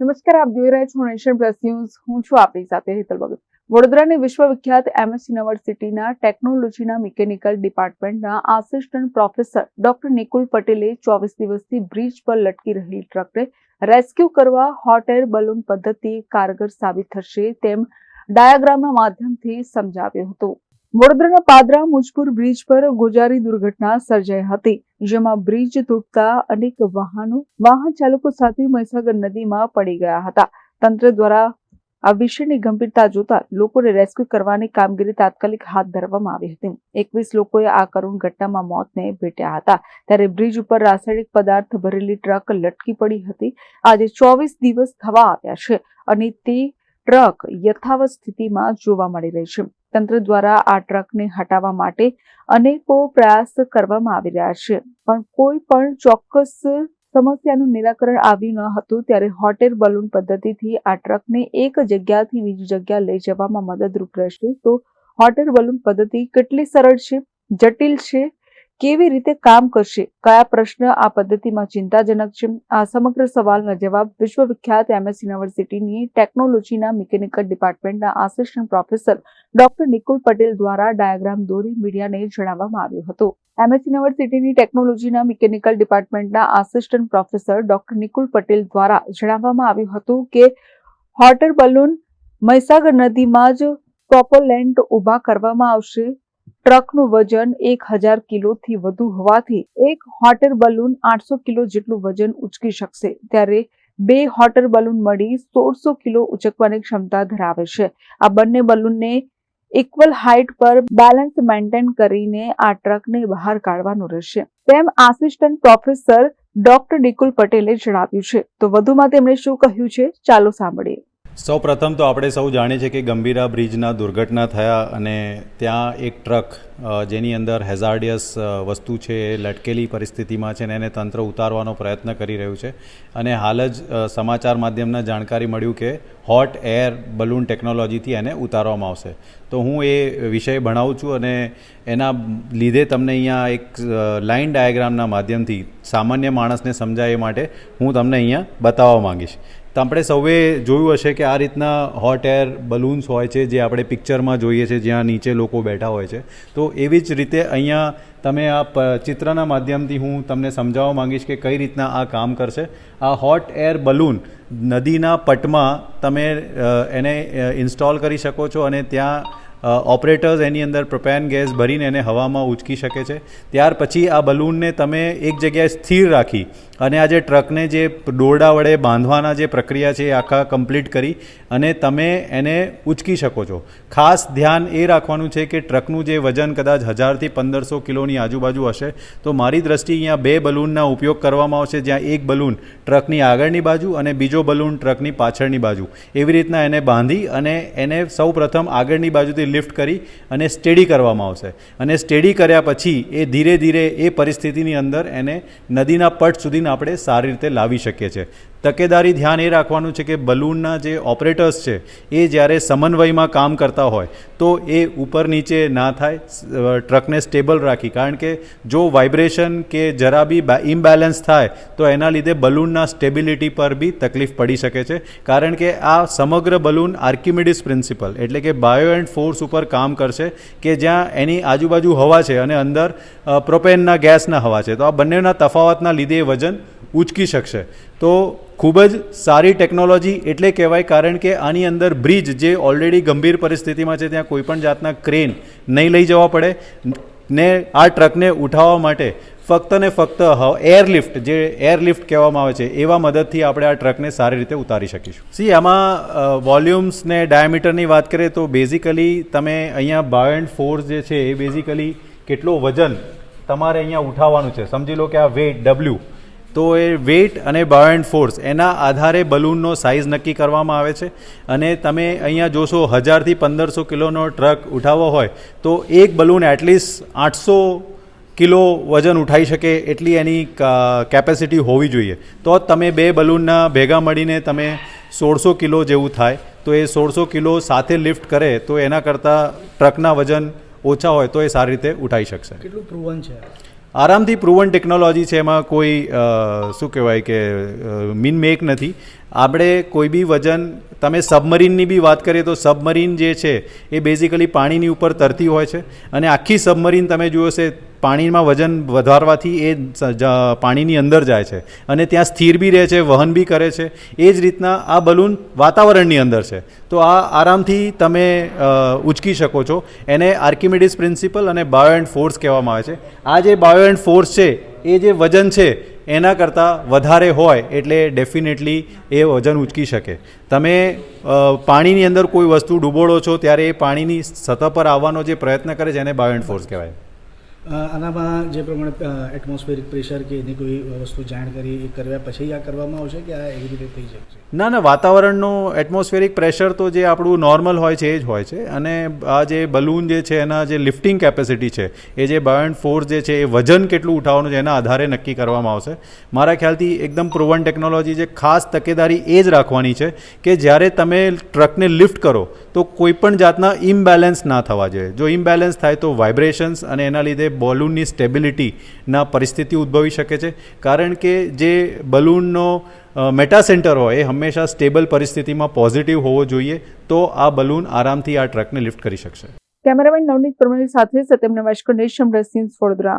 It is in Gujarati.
નમસ્કાર, આપ જોઈ રહ્યા છો નેશન પ્લસ ન્યૂઝ. હું છું આપણી સાથે હેતલ ભગત. વડોદરાની વિશ્વવિખ્યાત એમએસ યુનિવર્સિટીના ટેકનોલોજીના મિકેનિકલ ડિપાર્ટમેન્ટના આસિસ્ટન્ટ પ્રોફેસર ડોક્ટર નિકુલ પટેલે ચોવીસ દિવસથી બ્રિજ પર લટકી રહેલી ટ્રકને રેસ્ક્યુ કરવા હોટ એર બલૂન પદ્ધતિ કારગર સાબિત થશે તેમ ડાયાગ્રામના માધ્યમથી સમજાવ્યું હતું. વડોદરાના પાદરા મુજપુર બ્રિજ પર ગોજારી દુર્ઘટના સર્જાઈ હતી, જેમાં બ્રિજ તૂટતા અનેક વાહનો, વાહન ચાલકો સાથે મહીસાગર નદીમાં પડી ગયા હતા. તંત્ર દ્વારા આ વિષયની ગંભીરતા જોતા લોકોને રેસ્ક્યુ કરવાની કામગીરી તાત્કાલિક હાથ ધરવામાં આવી હતી. એકવીસ લોકોએ આ કરુણ ઘટનામાં મોતને ભેટ્યા હતા. ત્યારે બ્રિજ ઉપર રાસાયણિક પદાર્થ ભરેલી ટ્રક લટકી પડી હતી. આજે ચોવીસ દિવસ થવા આવ્યા છે અને તે ટ્રક યથાવત સ્થિતિમાં જોવા મળી રહી છે. તંત્ર દ્વારા આ ટ્રકને હટાવવા માટે અનેકો પ્રયાસ કરવામાં આવી રહ્યા છે. પણ કોઈ પણ ચોક્કસ સમસ્યાનું નિરાકરણ આવ્યું ન હતું ત્યારે હોટ એર બલૂન પદ્ધતિથી આ ટ્રકને એક જગ્યાથી બીજી જગ્યા લઈ જવામાં મદદરૂપ રહેશે. તો હોટ એર બલૂન પદ્ધતિ કેટલી સરળ છે? જટિલ છે? કેવી રીતે કામ કરશે? કયા પ્રશ્ન આ પદ્ધતિમાં ચિંતાજનક છે? આ સમગ્ર સવાલના જવાબ વિશ્વવિખ્યાત એમએસ યુનિવર્સિટીની ટેકનોલોજીના mechanical ડિપાર્ટમેન્ટના assistant professor doctor Nikul Patel દ્વારા ડાયાગ્રામ દોરી મીડિયાને જણાવવામાં આવ્યું હતું. એમએસ યુનિવર્સિટીની ટેકનોલોજીના mechanical ડિપાર્ટમેન્ટના assistant professor doctor Nikul Patel દ્વારા જણાવવામાં આવ્યું હતું કે હોટર બલૂન મહીસાગર નદીમાં જ પ્રોપોલેન્ટ ઊભા કરવામાં આવશે. ટ્રકનું વજન એક હજાર કિલોથી વધુ હોવાથી એક હોટર બલૂન આઠસો કિલો જેટલું વજન ઉચકી શકશે. ત્યારે બે હોટર બલૂન મળી સોળસો કિલો ઉચકવાની ક્ષમતા ધરાવે છે. આ બંને બલૂનને ઇક્વલ હાઇટ પર બેલેન્સ મેન્ટેન કરીને આ ટ્રકને બહાર કાઢવાનું રહેશે. તેમ આસિસ્ટન્ટ પ્રોફેસર ડોક્ટર નિકુલ પટેલે જણાવ્યું છે. તો વધુમાં તેમણે શું કહ્યું છે? ચાલો સાંભળીએ. સૌ પ્રથમ તો આપણે સૌ જાણીએ છીએ કે ગંભીરા બ્રિજના દુર્ઘટના થયા અને ત્યાં એક ટ્રક જેની અંદર હેઝાર્ડિયસ વસ્તુ છે, એ લટકેલી પરિસ્થિતિમાં છે ને એને તંત્ર ઉતારવાનો પ્રયત્ન કરી રહ્યું છે. અને હાલ જ સમાચાર માધ્યમના જાણકારી મળ્યું કે હોટ એર બલૂન ટેકનોલોજીથી એને ઉતારવામાં આવશે. તો હું એ વિષય ભણાવું છું અને એના લીધે તમને અહીંયા એક લાઇન ડાયાગ્રામના માધ્યમથી સામાન્ય માણસને સમજાય એ માટે હું તમને અહીંયા બતાવવા માંગીશ. તો આપણે સૌએ જોયું હશે કે આ રીતના હોટ એર બલૂન્સ હોય છે, જે આપણે પિક્ચરમાં જોઈએ છે, જ્યાં નીચે લોકો બેઠા હોય છે. તો એવી જ રીતે અહીંયા તમે આ ચિત્રના માધ્યમથી હું તમને સમજાવવા માંગીશ કે કઈ રીતના આ કામ કરશે. આ હોટ એર બલૂન નદીના પટમાં તમે એને ઇન્સ્ટોલ કરી શકો છો અને ત્યાં ઓપરેટર્સ એની અંદર પ્રોપેન ગેસ ભરીને એને હવામાં ઉચકી શકે છે. ત્યાર પછી આ બલૂનને તમે એક જગ્યાએ સ્થિર રાખી અને આ જે ટ્રકને જે દોરડા વડે બાંધવાના જે પ્રક્રિયા છે એ આખા કમ્પ્લીટ કરી અને તમે એને ઉચકી શકો છો. ખાસ ધ્યાન એ રાખવાનું છે કે ટ્રકનું જે વજન કદાચ હજારથી પંદરસો કિલોની આજુબાજુ હશે, તો મારી દ્રષ્ટિએ અહીંયા બે બલૂનના ઉપયોગ કરવામાં આવશે. જ્યાં એક બલૂન ટ્રકની આગળની બાજુ અને બીજો બલૂન ટ્રકની પાછળની બાજુ. એવી રીતના એને બાંધી અને એને સૌ પ્રથમ આગળની બાજુથી લિફ્ટ કરી અને સ્ટેડી કરવામાં આવશે. અને સ્ટેડી કર્યા પછી એ ધીરે ધીરે એ પરિસ્થિતિની અંદર એને નદીના પટ સુધીને આપણે સારી રીતે લાવી શકીએ છીએ. તકેદારી ધ્યાન એ રાખવાનું છે કે બલૂનના જે ઓપરેટર્સ છે, એ જ્યારે સમન્વયમાં કામ કરતા હોય, તો એ ઉપર નીચે ના થાય ટ્રકને સ્ટેબલ રાખી. કારણ કે જો વાઇબ્રેશન કે જરા બી ઇમ્બેલેન્સ થાય, તો એના લીધે બલૂનના સ્ટેબિલિટી પર બી તકલીફ પડી શકે છે. કારણ કે આ સમગ્ર બલૂન આર્કિમિડિસ પ્રિન્સિપલ, એટલે કે બાયો એન્ડ ફોર્સ ઉપર કામ કરશે, કે જ્યાં એની આજુબાજુ હવા છે અને અંદર પ્રોપેનના ગેસના હવા છે. તો આ બંનેના તફાવતના લીધે વજન ઉચકી શકશે. તો ખૂબ જ સારી ટેકનોલોજી એટલે કહેવાય કારણ કે આની અંદર બ્રિજ જે ઓલરેડી ગંભીર પરિસ્થિતિમાં છે, ત્યાં કોઈપણ જાતના ક્રેન નહીં લઈ જવા પડે. ને આ ટ્રકને ઉઠાવવા માટે ફક્ત ને ફક્ત એરલિફ્ટ જે એરલિફ્ટ કહેવામાં આવે છે, એવા મદદથી આપણે આ ટ્રકને સારી રીતે ઉતારી શકીશું. સી આમાં વોલ્યુમ્સ ને ડાયામીટરની વાત કરીએ તો બેઝિકલી તમે અહીંયા બાયો એન્ડ ફોર્સ જે છે, એ બેઝિકલી કેટલો વજન તમારે અહીંયા ઉઠાવવાનું છે. સમજી લો કે આ વેટ ડબલ્યુ તો એ વેઇટ અને બાયો એન્ડ ફોર્સ એના આધારે બલૂનનો સાઇઝ નક્કી કરવામાં આવે છે. અને તમે અહીંયા જોશો હજારથી પંદરસો કિલોનો ટ્રક ઉઠાવવો હોય તો એક બલૂન એટલીસ્ટ આઠસો કિલો વજન ઉઠાઈ શકે એટલી એની કેપેસિટી હોવી જોઈએ. તો તમે બે બલૂનના ભેગા મળીને તમે સોળસો કિલો જેવું થાય, તો એ સોળસો કિલો સાથે લિફ્ટ કરે, તો એના કરતાં ટ્રકના વજન ઓછા હોય તો એ સારી રીતે ઉઠાઈ શકશે. કેટલું પ્રુવન છે? આરામથી પ્રુવન ટેકનોલોજી છે એમાં કોઈ શું કહેવાય કે મીન મેક નથી. આપણે કોઈ બી વજન, તમે સબમરીનની બી વાત કરીએ તો સબમરીન જે છે, એ બેઝિકલી પાણીની ઉપર તરતી હોય છે. અને આખી સબમરીન તમે જુઓ છે, પાણીમાં વજન વધારવાથી એ પાણીની અંદર જાય છે. અને ત્યાં સ્થિર બી રહે છે, વહન બી કરે છે. એ જ રીતના આ બલૂન વાતાવરણની અંદર છે. તો આ આરામથી તમે ઉચકી શકો છો. એને આર્કિમેડિસ પ્રિન્સિપલ અને બાયો એન્ડ ફોર્સ કહેવામાં આવે છે. આ જે બાયો એન્ડ ફોર્સ છે, એ જે વજન છે એના કરતાં વધારે હોય એટલે ડેફિનેટલી એ વજન ઉચકી શકે. તમે પાણીની અંદર કોઈ વસ્તુ ડૂબોળો છો ત્યારે એ પાણીની સતહ પર આવવાનો જે પ્રયત્ન કરે છે એને બાયો એન્ડ ફોર્સ કહેવાય. આનામાં જે પ્રમાણે એટમોસ્ફેરિક પ્રેશર કે એની કોઈ વસ્તુ જાણ કરી કર્યા પછી આ કરવામાં આવશે કે આ એવી રીતે થઈ શકશે ના ના, વાતાવરણનું એટમોસ્ફેરિક પ્રેશર તો જે આપણું નોર્મલ હોય છે, એ જ હોય છે. અને આ જે બલૂન જે છે, એના જે લિફ્ટિંગ કેપેસિટી છે, એ જે બાયોન્ટ ફોર્સ જે છે, એ વજન કેટલું ઉઠાવવાનું છે, એના આધારે નક્કી કરવામાં આવશે. મારા ખ્યાલથી એકદમ પ્રુવન ટેકનોલોજી જે ખાસ તકેદારી એ જ રાખવાની છે કે જ્યારે તમે ટ્રકને લિફ્ટ કરો તો કોઈ પણ જાતના ઇમ્બેલેન્સ ના થવા જોઈએ. જો ઇમ્બેલેન્સ થાય તો વાઇબ્રેશન્સ અને એના લીધે બોલૂનની સ્ટેબિલિટીના પરિસ્થિતિ ઉદ્ભવી શકે છે. કારણ કે જે બલૂનનો મેટા સેન્ટર હોય એ હંમેશા સ્ટેબલ પરિસ્થિતિમાં પોઝિટિવ હોવો જોઈએ તો આ બલૂન આરામથી આ ટ્રકને લિફ્ટ કરી શકશે. કેમેરામેન નવનીત પરમાર સાથે સત્યમ નવાશ પ્લસ ન્યૂઝ વડોદરા.